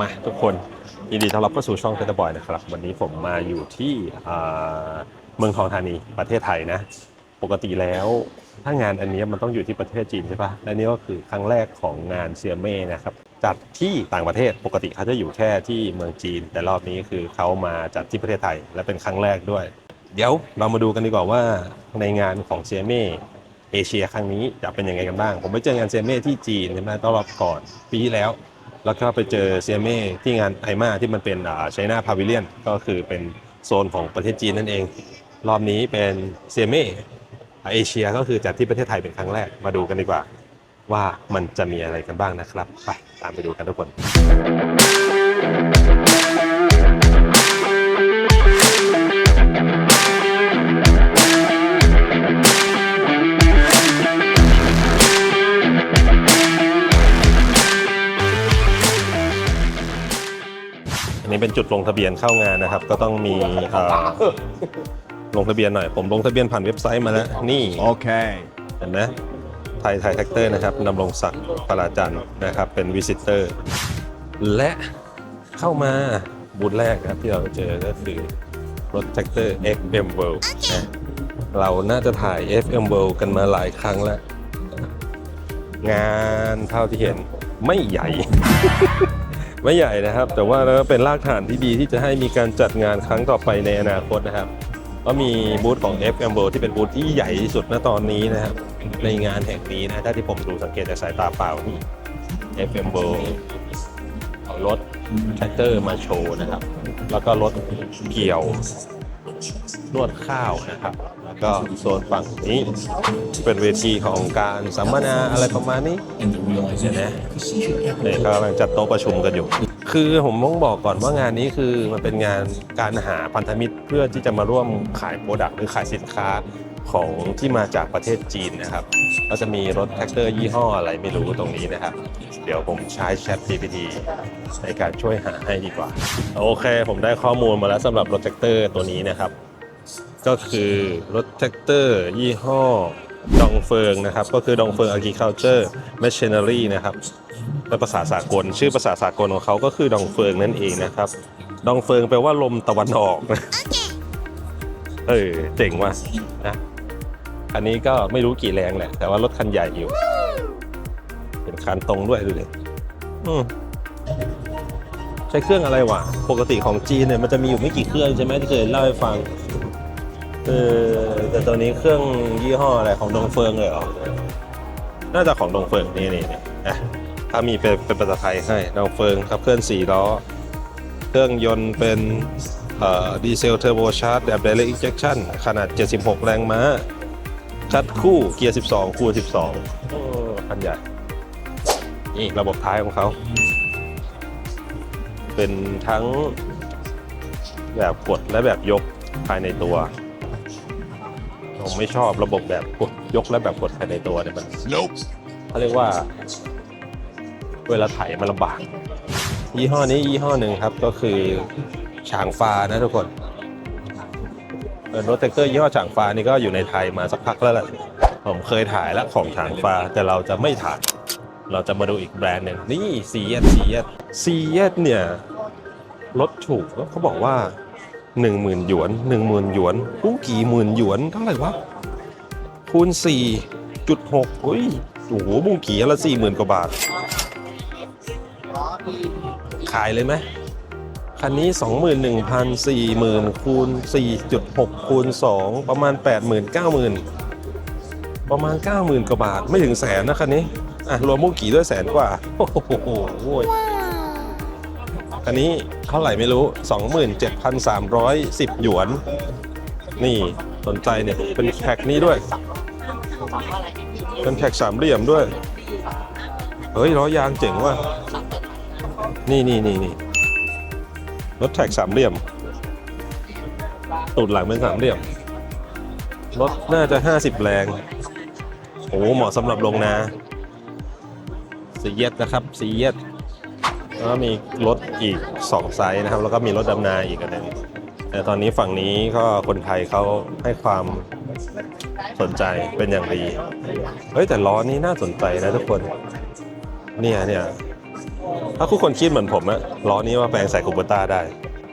มาทุกคนยินดีต้อนรับเข้าสู่ช่องเทนบอยนะครับ วันนี้ผมมาอยู่ที่เมืองทองธานีประเทศไทยนะ ปกติแล้วถ้างานอันนี้มันต้องอยู่ที่ประเทศจีนใช่ปะและนี่ก็คือครั้งแรกของงานเซียเม่นะครับ จัดที่ต่างประเทศปกติเขาจะอยู่แค่ที่เมืองจีน แต่รอบนี้คือเขามาจัดที่ประเทศไทย และเป็นครั้งแรกด้วย เดี๋ยวเรามาดูกันดีกว่าว่าในงานของเซียเม่เอเชียครั้งนี้จะเป็นยังไงกันบ้าง ผมไปเจองานเซียเม่ที่จีนใช่ไหมต้อนรับก่อนปีที่แล้ว แล้วก็ไปเจอเซียเม่ที่งานไอมาที่มันเป็นไชน่าพาวิเลียนก็คือเป็นโซนของประเทศจีนนั่นเอง รอบนี้เป็นเซียเม่เอเชียก็คือจัดที่ประเทศไทยเป็นครั้งแรกมาดูกันดีกว่า ว่ามันจะมีอะไรกันบ้างนะครับ ไปตามไปดูกันทุกคน เป็นจุดลงทะเบียนเข้างานนะครับ ก็ต้องมีเอ่อลงทะเบียนหน่อย ผมลงทะเบียนผ่านเว็บไซต์มาแล้ว นี่ Okay. เห็นไหมไทยไทยแท็กเตอร์นะครับนำรงศักดิ์ปราจันทร์นะครับ เป็นวิสิเตอร์ และเข้ามาบูธแรกนะครับที่เราเจอก็คือรถแท็กเตอร์ FM World นะเราน่าจะถ่าย FM World กันมาหลายครั้งแล้ว งานเท่าที่เห็นไม่ใหญ่ ไม่ใหญ่นะครับ แต่ว่าก็เป็นรากฐานที่ดีที่จะให้มีการจัดงานครั้งต่อไปในอนาคตนะครับ ก็มีบูธของ FM World ที่เป็นบูธที่ใหญ่ที่สุดณตอนนี้นะครับในงานแห่งนี้นะถ้าที่ผมดูสังเกตจากสายตาเปล่านี่ FM World เอารถแทรกเตอร์มาโชว์นะครับ แล้วก็รถเกี่ยว นวดข้าวนะครับ แล้วก็โซนฝั่งนี้เป็นเวทีของการสัมมนาอะไรประมาณนี้เห็นไหมเนี่ยก็กำลังจัดโต๊ะประชุมกันอยู่ คือผมต้องบอกก่อนว่างานนี้คือมันเป็นงานการหาพันธมิตรเพื่อที่จะมาร่วมขายโปรดักต์หรือขายสินค้า ของที่มาจากประเทศจีนนะครับ ก็จะมีรถแท็กเตอร์ยี่ห้ออะไรไม่รู้ตรงนี้นะครับ เดี๋ยวผมใช้ Chat GPT ในการช่วยหาให้ดีกว่า โอเค ผมได้ข้อมูลมาแล้วสำหรับรถแท็กเตอร์ตัวนี้นะครับ ก็คือรถแท็กเตอร์ยี่ห้อดองเฟิงนะครับ ก็คือดองเฟิง Agriculture Machinery นะครับเป็นภาษาสากล ชื่อภาษาสากลของเขาก็คือดองเฟิงนั่นเองนะครับ ดองเฟิงแปลว่าลมตะวันออกนะเออเจ๋งว่ะนะ อันนี้ก็ไม่รู้กี่แรงแหละ แต่ว่ารถคันใหญ่อยู่ เป็นคันตรงด้วยดูดิใช้เครื่องอะไรวะ ปกติของจีนเนี่ยมันจะมีอยู่ไม่กี่เครื่องใช่ไหมที่เคยเล่าให้ฟังเออแต่ตัวนี้เครื่องยี่ห้ออะไรของดงเฟิงเลยเหรอ น่าจะของดงเฟิงนี่นี่นี่อะถ้ามีเป็นเป็นภาษาไทยให้ดงเฟิงครับเครื่องสี่ล้อ เครื่องยนต์เป็นดีเซลเทอร์โบชาร์จแบบ direct injection ขนาด 76 แรงม้า ชัดคู่เกียร์ 12 คู่12 โอ้คันใหญ่ นี่ระบบท้ายของเขา เป็นทั้งแบบกดและแบบยกภายในตัวผมไม่ชอบระบบแบบกดยกและแบบกดภายในตัวเนี่ยมัน Nope. เขาเรียกว่า เวลาไถมันลำบาก ยี่ห้อนี้ยี่ห้อหนึ่งครับก็คือฉางฟ้านะทุกคนเออ รถแท็กเตอร์ยี่ห้อฉางฟ้านี่ก็อยู่ในไทยมาสักพักแล้วแหละผมเคยถ่ายแล้วของฉางฟ้าแต่เราจะไม่ถ่าย เราจะมาดูอีกแบรนด์หนึ่งนี่ซีเอสซีเอสซีเอสเนี่ยลดถูกแล้วเขาบอกว่าหนึ่งหมื่นหยวนหนึ่งหมื่นหยวนกู้กี่หมื่นหยวนเท่าไหร่วะคูณสี่จุดหกอุ้ยโอ้โหบุ้งกี่ละสี่หมื่นกว่าบาท ขายเลยไหม คันนี้ 21,000 40,000คูณ4.6คูณ2ประมาณ 80,000 90,000 ประมาณ 90,000 กว่าบาทไม่ถึงแสนนะคันนี้ อะ รวมมุ้งกี่ด้วยแสนกว่า โอ้โหคันนี้เท่าไหร่ไม่รู้ 27,310 หยวน นี่สนใจเนี่ย เป็นแพ็กนี้ด้วย เป็นแพ็กสามเหลี่ยมด้วย เฮ้ยล้อยางเจ๋งว่ะ นี่นี่นี่นี่ รถแท็กสามเหลี่ยม ตูดหลังเป็นสามเหลี่ยม รถน่าจะ50แรง โอ้เหมาะสำหรับลงนาสีเย็ดนะครับสีเย็ดแล้วก็มีรถอีก2ไซส์นะครับ แล้วก็มีรถดำนาอีกอันหนึงแต่ตอนนี้ฝั่งนี้ก็คนไทยเขาให้ความสนใจเป็นอย่างดี เฮ้ยแต่ล้อนี้น่าสนใจนะทุกคน เนี่ยเนี่ย ถ้าทุกคนคิดเหมือนผมอะล้อนี้ว่าแปลงใส่คูเปอร์ต้าได้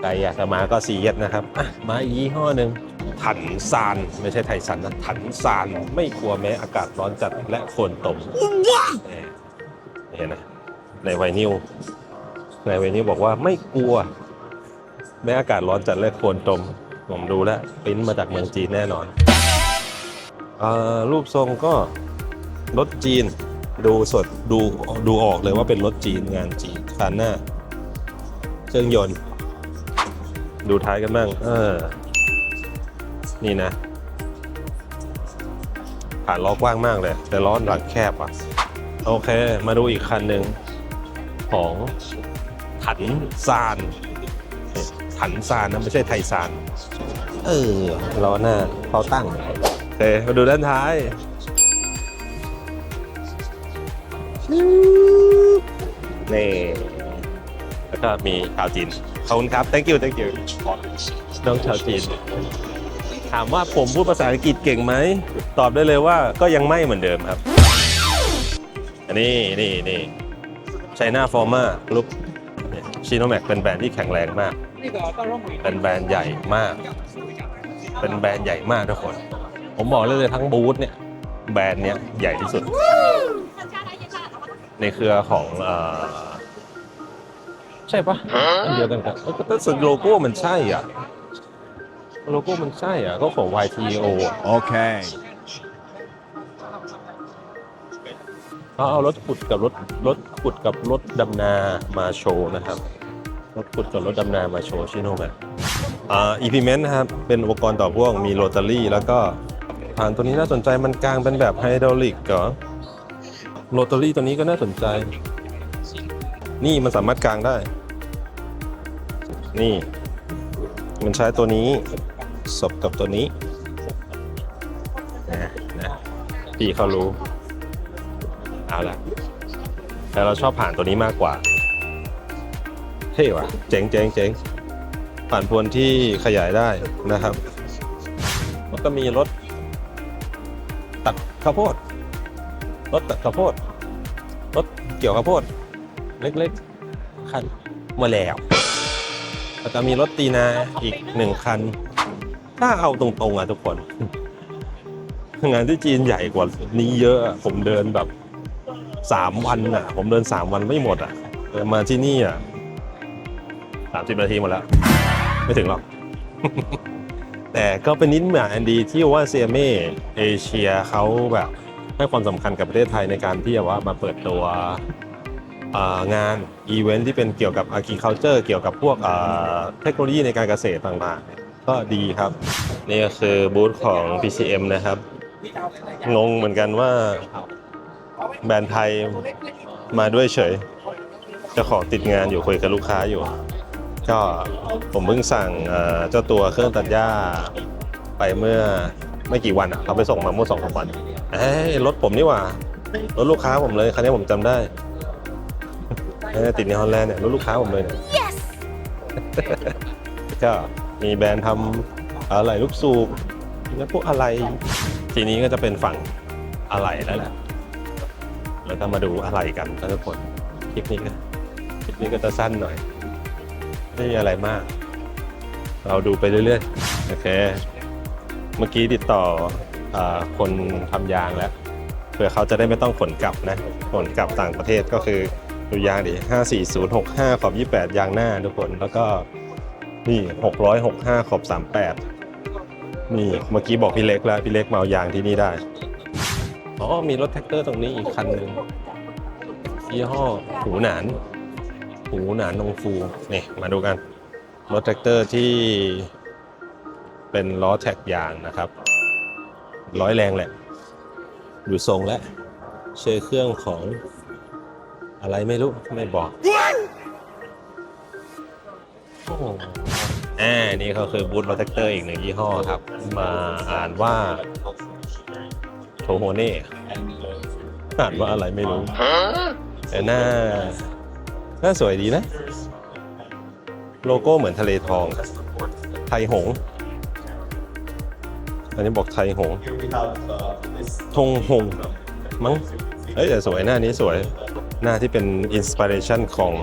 ใครอยากจะมาก็ซีเอสนะครับอะมาอีกยี่ห้อหนึ่งถันซานไม่ใช่ไทสันนะถันซานไม่กลัวแม้อากาศร้อนจัดและโคลนตมเห็นนะในไวนิวในไวนิวบอกว่าไม่กลัว แม้อากาศร้อนจัดและโคลนตมผมดูแล้วปริ้นมาจากเมืองจีนแน่นอนอรูปทรงก็รถจีน ดูสดดูดูออกเลยว่าเป็นรถจีนงานจีนคันหน้า เครื่องยนต์ ดูท้ายกันบ้างเออ นี่นะผ่านล้อกว้างมากเลย แต่ล้อหลังแคบอะ โอเค มาดูอีกคันหนึ่งของถันซานเนี่ยถันซานนะไม่ใช่ไทยซาน เออล้อหน้าเขาตั้งโอเคมาดูด้านท้าย นี่แล้วก็มีชาวจีนขอบคุณครับ thank you thank you น้องชาวจีน ถามว่าผมพูดภาษาอังกฤษเก่งไหม ตอบได้เลยว่าก็ยังไม่เหมือนเดิมครับ อันนี้นี่นี่ไชน่าฟอร์มาลุกชิโนแม็กเป็นแบรนด์ที่แข็งแรงมาก เป็นแบรนด์ใหญ่มาก เป็นแบรนด์ใหญ่มากทุกคน ผมบอกเลยเลยทั้งบูธเนี่ย แบรนด์เนี้ยใหญ่ที่สุด ในเครือของเอ่อใช่ปะอันเดียวกันครับเอ้ยแต่โลโก้มันใช่อะ โลโก้มันใช่อะ ก็ของ YTO อะ Okay. เขาเอารถขุดกับรถรถขุดกับรถดำนามาโชว์นะครับ รถขุดกับรถดำนามาโชว์ชิโนแมอ่าอีพีเมนต์นะครับ เป็นอุปกรณ์ต่อพ่วงมีโรตารี่ แล้วก็ผ่านตัวนี้น่าสนใจมันกลางเป็นแบบไฮดรอลิกเหรอ โรตารี่ตัวนี้ก็น่าสนใจ นี่มันสามารถกลางได้ นี่ มันใช้ตัวนี้สบกับตัวนี้นะนะพี่เขารู้ เอาละแต่เราชอบผ่านตัวนี้มากกว่า เท่ว่ะ เจ๋งเจ๋งเจ๋งผ่านพวนที่ขยายได้นะครับแล้วก็มีรถตัดข้าวโพด รถข้าวโพดรถเกี่ยวข้าวโพด เล็กๆ คันมาแล้วแล้วก็มีรถตีนาอีกหนึ่งคัน ถ้าเอาตรงๆอะทุกคน งานที่จีนใหญ่กว่านี้เยอะผมเดินแบบสามวันอะ ผมเดินสามวันไม่หมดอะมาที่นี่อะสามสิบนาทีหมดแล้ว ไม่ถึงหรอก แต่ก็เป็นนิดหมายอันดีที่ว่าเซียเมเอเชียเขาแบบ ให้ความสำคัญกับประเทศไทยในการที่ว่ามาเปิดตัวงานอีเวนท์ที่เป็นเกี่ยวกับ agriculture เกี่ยวกับพวกเทคโนโลยีในการเกษตรต่างๆ ก็ดีครับ นี่ก็คือบูธของ PCM นะครับ งงเหมือนกันว่าแบรนด์ไทยมาด้วยเฉยจ้าของติดงานอยู่คุยกับลูกค้าอยู่ ก็ผมเพิ่งสั่งเจ้าตัวเครื่องตัดหญ้าไปเมื่อไม่กี่วันเขาไปส่งมาเมื่อสองสามวัน เอ้ยรถผมนี่หว่ารถลูกค้าผมเลยคันนี้ผมจำได้เออติดในฮอลแลนด์เนี่ยรถลูกค้าผมเลยเนี่ยก็มีแบรนด์ทำอะไรลูกสูบแล้วพวกอะไร ทีนี้ก็จะเป็นฝั่งอะไรแล้วแหละแล้วก็มาดูอะไรกันนะทุกคนคลิปนี้ก็คลิปนี้ก็จะสั้นหน่อยไม่มีอะไรมาก เราดูไปเรื่อยๆโอเค เมื่อกี้ติดต่ออา คนทำยางแล้วเพื่อเขาจะได้ไม่ต้องขนกลับนะขนกลับต่างประเทศก็คือดูยางดิ54065 ขอบ 28 ยางหน้าทุกคนแล้วก็นี่ 665 ขอบ 38 นี่เมื่อกี้บอกพี่เล็กแล้ว พี่เล็กมาเอายางที่นี่ได้ อ๋อ มีรถแท็กเตอร์ตรงนี้อีกคันหนึ่งยี่ห้อหูหนาน หูหนานนงฟูนี่มาดูกัน รถแท็กเตอร์ที่เป็นล้อแท็กยางนะครับ ร้อยแรงแหละ อยู่ทรงแล้วเชื่อเครื่องของอะไรไม่รู้ ไม่บอกโอ้อ่านี่ก็คือบูธรถแท็กเตอร์อีกหนึ่งยี่ห้อครับ มาอ่านว่าโทโฮเน่อ่านว่าอะไรไม่รู้แต่หน้าหน้าสวยดีนะ โลโก้เหมือนทะเลทอง ไทยหง อันนี้บอกไทยหงส์ธงหงส์มั้ง เอ้ยแต่สวยหน้านี้สวย หน้าที่เป็นอินสปิเรชันของ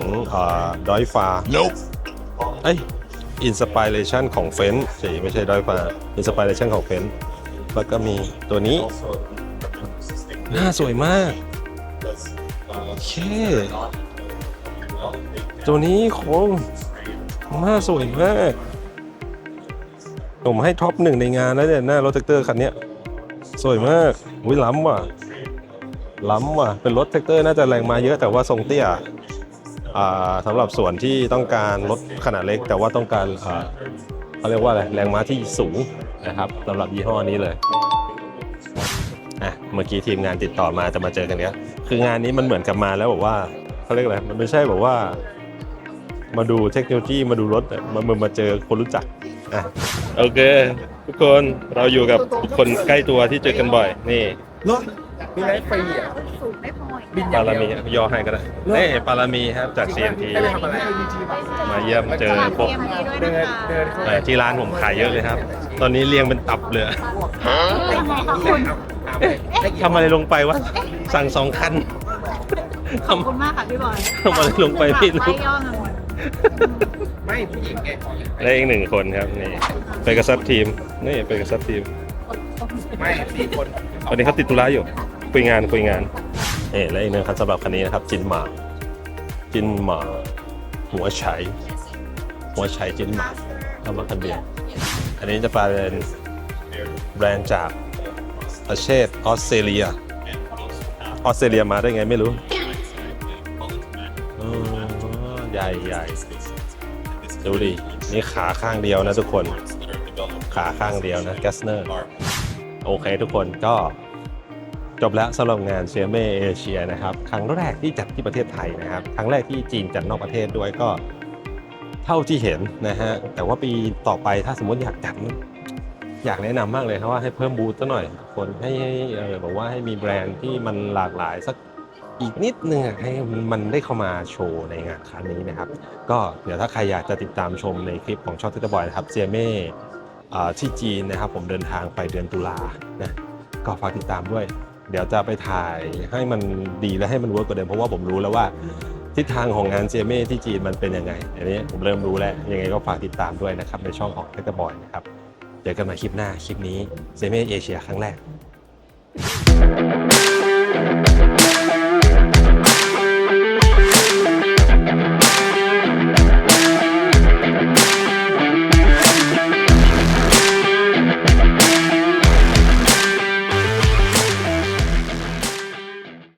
ดอยฟ้า Nope. เอ้ยอินสปิเรชันของเฟนสิไม่ใช่ดอยฟ้าอินสปิเรชันของเฟนแล้วก็มีตัวนี้ หน้าสวยมากโอเคตัวนี้โคงหน้าสวยมาก ผมให้ท็อปหนึ่งในงานแล้วเนี่ยหน้ารถแท็กเตอร์คันนี้สวยมากวิล้ำว่ะ ล้ำว่ะ เป็นรถแท็กเตอร์น่าจะแรงมาเยอะแต่ว่าทรงเตี้ยอ่าสำหรับส่วนที่ต้องการรถขนาดเล็ก แต่ว่าต้องการอ่าเขาเรียกว่าอะไรแรงม้าที่สูงนะครับสำหรับยี่ห้อนี้เลยอะเมื่อกี้ทีมงานติดต่อมาจะมาเจอกันเนี้ยคืองานนี้มันเหมือนกับมาแล้วบอกว่าเขาเรียกอะไรมันไม่ใช่แบบว่า มาดูเทคโนโลยีมาดูรถมามามาเจอคนรู้จัก อะโอเค ทุกคนเราอยู่กับคนใกล้ตัวที่เจอกันบ่อย นี่รถมีไรฟรีอะสูงไม่พออีกบินอปาย่างราเดีมียวย่อให้ก็ได้นี่ปารามีครับจาก CNT ไม่ได้ทำอะไรมาเยี่ยมเจอพวกเตรียมนี้ด้วยเดินนะคะเดินเข้าเอ่อที่ร้านผมขายเยอะเลยครับ ตอนนี้เรียงเป็นตับเลยเป็นไงคะคุณ เอ๊ะทำอะไรลงไปวะ สั่งสองคันท ขอบคุณมากค่ะพี่บอยทำอะไรลงไปไม่รู้ไล่ย่อมาหมด ไม่ผู้หญิงไงำและอีกหนึ่งคนครับนี่ไปกับซับทีมนี่ไปกับซับทีมไม่สี่คนวันนี้เขาติดธุระอยู่คุยงานคุยงานเอ่และอีกหนึ่งคันสำหรับคันนี้นะครับ จินหมา จินหมา หัวไฉหัวไฉจินหมาเอามาคันเดียวอันนี้จะเป็นแบรนด์จากประเทศออสเตรเลียออสเตรเลียมาได้ไงไม่รู้อ๋อใหญ่ใหญ่ ดูดิ นี่ขาข้างเดียวนะทุกคน ขาข้างเดียวนะแกสเนอร์ โอเคทุกคนก็จบแล้วสำหรับงานเชียเมเอเชียนะครับ ครั้งแรกที่จัดที่ประเทศไทยนะครับ ครั้งแรกที่จีนจัดนอกประเทศด้วยก็เท่าที่เห็นนะฮะ แต่ว่าปีต่อไปถ้าสมมติอยากจัดอยากแนะนำมากเลยครับว่าให้เพิ่มบูธซะหน่อยคนให้ให้เออบอกว่าให้มีแบรนด์ที่มันหลากหลายสัก อีกนิดนึงให้มันได้เข้ามาโชว์ในงานครั้งนี้นะครับ ก็เดี๋ยวถ้าใครอยากจะติดตามชมในคลิปของช่องทิตบอยนะครับเจเม่ที่จีนนะครับ ผมเดินทางไปเดือนตุลานะก็ฝากติดตามด้วย เดี๋ยวจะไปถ่ายให้มันดีและให้มันเวิร์กกว่าเดิมเพราะว่าผมรู้แล้วว่าทิศทางของงานเจเม่ที่จีนมันเป็นยังไง อันนี้ผมเริ่มรู้แล้วยังไงก็ฝากติดตามด้วยนะครับในช่องของทิตบอยนะครับเจอกันใหม่คลิปหน้าคลิปนี้เซเมเอเชียครั้งแรก